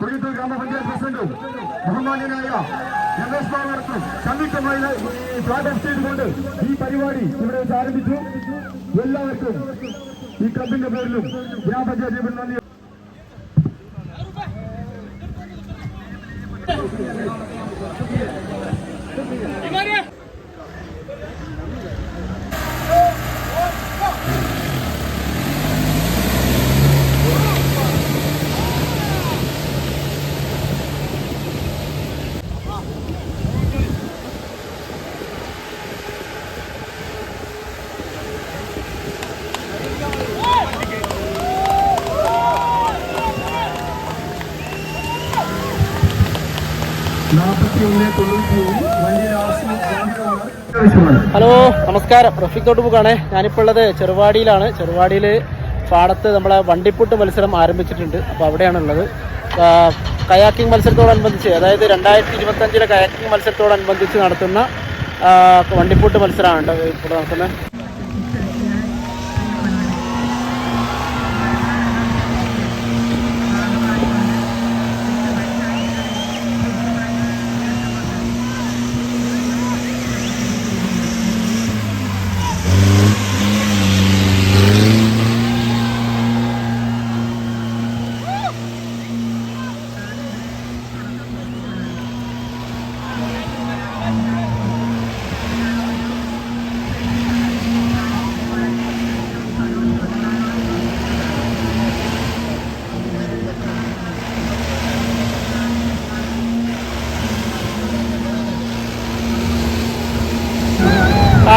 കൊടിയത്തൂർ ഗ്രാമപഞ്ചായത്ത് പ്രസിഡന്റും ബഹുമാന്യനായ രമേശ് ബാബർക്കും സംയുക്തമായി ഫ്ലാഗ് ചെയ്തുകൊണ്ട് ഈ പരിപാടി ഇവിടെ ആരംഭിച്ചു. എല്ലാവർക്കും ഈ ക്ലബിന്റെ പേരിലും ഗ്രാമപഞ്ചായത്തിന് നന്ദി. Come on തൊണ്ണൂറ്റി ഹലോ നമസ്കാരം. റഫീഖ് തോട്ടുമുക്കാണ് ഞാനിപ്പോൾ ഉള്ളത് ചെറുവാടിയിലാണ്. ചെറുവാടിയിൽ പാടത്ത് നമ്മളെ വണ്ടിപ്പുട്ട് മത്സരം ആരംഭിച്ചിട്ടുണ്ട്. അപ്പോൾ അവിടെയാണുള്ളത്. കയാക്കിംഗ് മത്സരത്തോടനുബന്ധിച്ച് അതായത് രണ്ടായിരത്തി ഇരുപത്തഞ്ചിലെ കയാക്കിംഗ് മത്സരത്തോടനുബന്ധിച്ച് നടത്തുന്ന വണ്ടിപ്പൂട്ട് മത്സരമാണ് ഇപ്പോൾ നടത്തുന്നത്.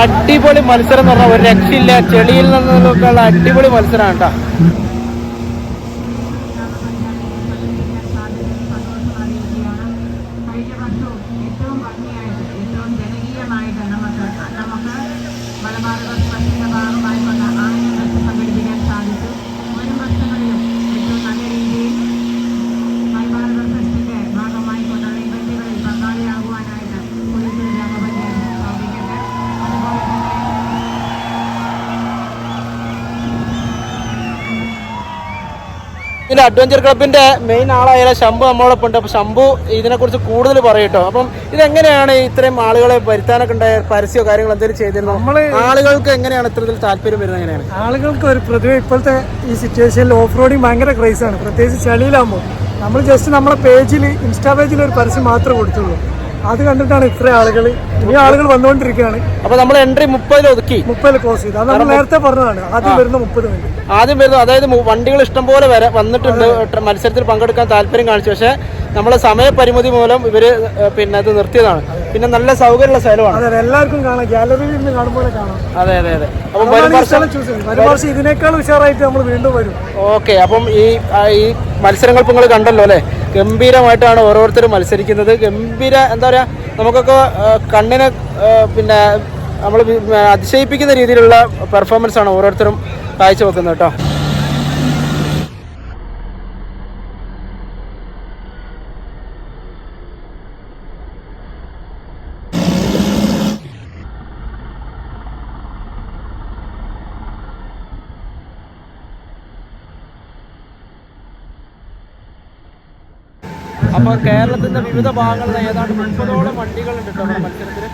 അടിപൊളി മത്സരം എന്ന് പറഞ്ഞാൽ ഒരു രക്ഷയില്ല. ചെളിയിൽ നിന്നൊക്കെയുള്ള അടിപൊളി മത്സരമാണ് കേട്ടോ. ഇതിന്റെ അഡ്വഞ്ചർ ക്ലബിന്റെ മെയിൻ ആളായ ശംഭു നമ്മളോടൊപ്പം ഉണ്ട് അപ്പൊ ശംഭു ഇതിനെക്കുറിച്ച് കൂടുതൽ പറയട്ടോ അപ്പം ഇതെങ്ങനെയാണ് ഇത്രയും ആളുകളെ വരുത്താനൊക്കെ ഉണ്ടായ പരസ്യമോ കാര്യങ്ങളോ എന്തെങ്കിലും ചെയ്തിരുന്നു? ആളുകൾക്ക് എങ്ങനെയാണ് ഇത്തരത്തിൽ താല്പര്യം വരുന്നത് എങ്ങനെയാണ്? ആളുകൾക്ക് ഒരു പ്രതിഭ ഇപ്പോഴത്തെ ഈ സിറ്റുവേഷനിൽ ഓഫ് റോഡിങ് ഭയങ്കര ക്രൈസ് ആണ്. പ്രത്യേകിച്ച് ചളിയിലാകുമ്പോൾ നമ്മൾ ജസ്റ്റ് നമ്മുടെ പേജിൽ ഇൻസ്റ്റാ പേജിൽ ഒരു പരസ്യം മാത്രമേ കൊടുത്തുള്ളൂ. അത് കണ്ടിട്ടാണ് ഇത്ര ആളുകൾ ഇനി ആളുകൾ വന്നുകൊണ്ടിരിക്കുകയാണ്. അപ്പൊ നമ്മൾ എൻട്രി മുപ്പതിൽ ഒതുക്കി. മുപ്പതിൽ ക്ലോസ് ചെയ്തു. അത് നമ്മൾ നേരത്തെ പറഞ്ഞതാണ്. ആദ്യം വരുന്ന മുപ്പത് മിനിറ്റ് ആദ്യം വരുന്നത് അതായത് വണ്ടികൾ ഇഷ്ടം പോലെ വരെ വന്നിട്ടുണ്ട്. മത്സരത്തിൽ പങ്കെടുക്കാൻ താല്പര്യം കാണിച്ചു. പക്ഷേ നമ്മളെ സമയപരിമിതി മൂലം ഇവർ ഏഹ്, പിന്നെ അത് നിർത്തിയതാണ്. പിന്നെ നല്ല സൗകര്യമുള്ള സ്ഥലമാണ്. അതെ എല്ലാവർക്കും കാണാം. ഗാലറിയിൽ നിന്ന് കാണുമ്പോൾ കാണാം. അതെ അതെ അതെ. അപ്പം വരും വർഷം ഇതിനേക്കാൾ ഉഷാറായിട്ട് നമ്മൾ വീണ്ടും വരും. ഓക്കെ അപ്പം ഈ ഈ മത്സരങ്ങൾ നിങ്ങൾ കണ്ടല്ലോ അല്ലേ? ഗംഭീരമായിട്ടാണ് ഓരോരുത്തരും മത്സരിക്കുന്നത്. ഗംഭീര എന്താ പറയാ നമുക്കൊക്കെ കണ്ണിനെ പിന്നെ നമ്മൾ അതിശയിപ്പിക്കുന്ന രീതിയിലുള്ള പെർഫോമൻസ് ആണ് ഓരോരുത്തരും കാഴ്ചവെക്കുന്നത് കേട്ടോ. അപ്പോൾ കേരളത്തിന്റെ വിവിധ ഭാഗങ്ങളിൽ ഏതാണ്ട് മുപ്പതോളം വണ്ടികളുണ്ട് കേട്ടോ മത്സരത്തിൽ